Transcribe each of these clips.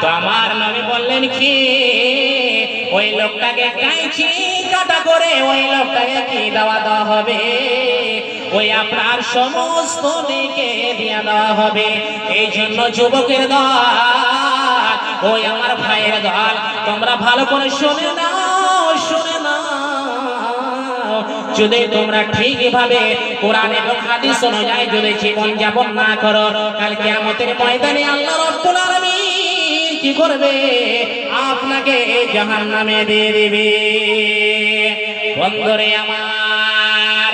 তো আমার নবী বললেন, কি? ওই লোকটাকে কাইছি কাটা করে? ওই লোকটাকে কি দেওয়া দেওয়া হবে? ওই আপনার সমস্ত দিকে দিয়ে দেওয়া হবে। এই জন্য যুবকের দল, ওই আমার ভাইয়ের দল, তোমরা ভালো করে শুনে নাও, শুনে যদি তোমরা ঠিকভাবে কোরআন এবং হাদিস অনুযায়ী যদি জীবন যাপন না করো, কাল কিয়ামতের ময়দানে আল্লাহ রাব্বুল আলামিন করবে, আপনাকে জাহান্নামে দিয়ে দিবে। বন্ধুরে আমার,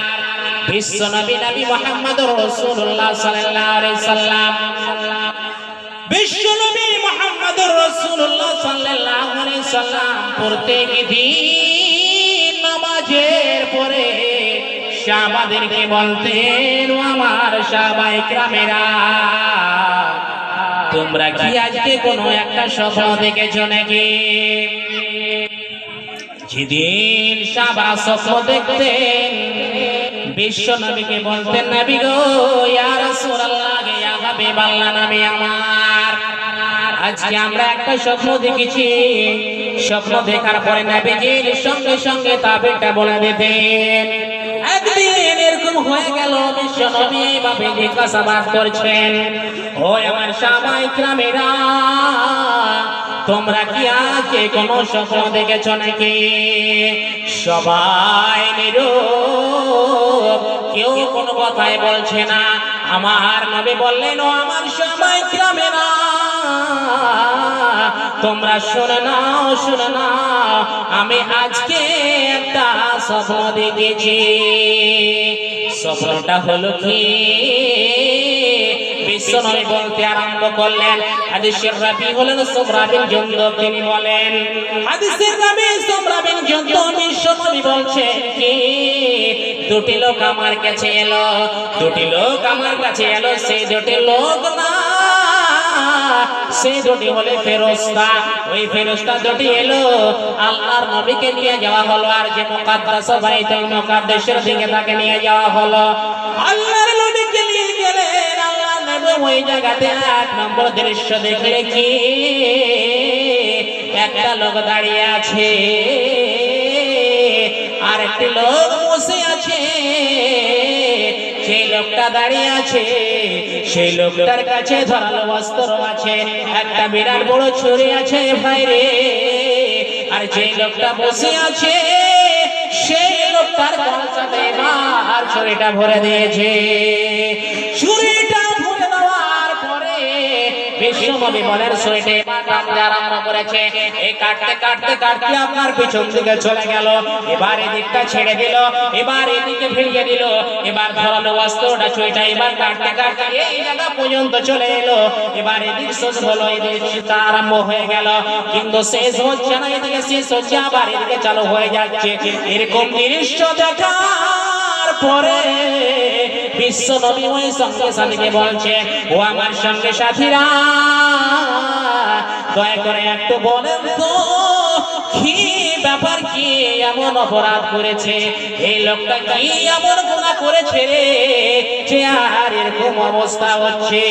বিশ্ব নবী নবী মুহাম্মদুর রাসূলুল্লাহ সাল্লাল্লাহু আলাইহি সাল্লাম, বিশ্ব নবী মুহাম্মদুর রাসূলুল্লাহ সাল্লাল্লাহু আলাইহি সাল্লাম প্রত্যেক দিন নামাজের পরে শাবাদেরকে বলতেন আমার সাহাবায়ে কিরামেরা তোমরা কি আজকে কোনো একটা স্বপ্ন দেখেছ নাকি? যেদিন সাবা স্বপ্ন দেখতেন বিশ্ব নবীকে বলতেন, নবী গো, ইয়া রাসূলুল্লাহ ইয়া হাবিবাল্লাহ আমার। আজকে আমরা একটা স্বপ্ন দেখেছি। স্বপ্ন দেখার পরে নবীজির সঙ্গে সঙ্গে তাবিরটা বলে দিতেন, একদিন হয়ে গেল করছেন। ও আমার গ্রামেরা তোমরা কি আজকে কোন স্বপ্ন দেখেছ নাকি? সবাই নীরব, কেউ কোনো কথাই বলছে না। আমার নবী বললেন, ও আমার সবাই গ্রামেরা তোমরা শুনে নাও শুনে নাও আমি আজকে একটা স্বপ্ন দেখেছি। স্বপ্নটা হলো কি? বিশ্বনবী বলতে আরম্ভ করলেন, হাদিসের রাবি হলেন সুমরা বিন তিনি বলেন, হাদিসের রাবি সুমরা বিন জুনদুব বিশ্বনবী বলছেন কি? দুটি লোক আমার কাছে এলো, দুটি লোক আমার কাছে এলো, সেই দুটি লোক না হলে ফেরস্তা। ওই ফেরস্তা এলো আল্লাহর নবীকে নিয়ে যাওয়া হলো আর যে মুকাদ্দাস বাইতুল মুকাদ্দাসের দিকে তাকে নিয়ে যাওয়া হলো। আল্লাহর নবীকে নিয়ে ওই জায়গাতে এক নম্বর দৃশ্য দেখলে কি? একটা লোক দাঁড়িয়ে আছে। আর একটি লোক বসে সেই লোকটা দাঁড়িয়ে আছে, সেই লোকটার কাছে ধরালো বস্ত্র আছে, একটা বিরাট বড় ছুরি আছে ভাই রে আর যে লোকটা বসে আছে, সেই লোকটার কলসাতে আর ছুরিটা ভরে দিয়েছে। ছুরিটা আরম্ভ করেছে, এই কাটতে কাটতে কাটতে আপনার পিছন দিকে চলে গেল। এবার এদিকটা ছেড়ে দিল, এবার এদিকে ফিরিয়ে দিল। এবার ধরালো এবার কাটতে কাটতে এই জায়গা পর্যন্ত চলে এলো। এবার এদিক শেষ হলো, এদিক আরম্ভ হয়ে গেল। কিন্তু শেষ হচ্ছে না, এদিকে শেষ হচ্ছে, আবার এদিকে চালু হয়ে যাচ্ছে। এরকম দৃশ্য দেখার পরে বিশ্ব নবী ওই সঙ্গে সাথীকে বলছে, ও আমার সঙ্গে সাথীরা, দয়া করে একটু বলেন তো, কি ব্যাপার কি এমন অপরাধ করেছে? এই লোকটা কি এমন গুণা করেছে রে? আর এরকম অবস্থা হচ্ছে?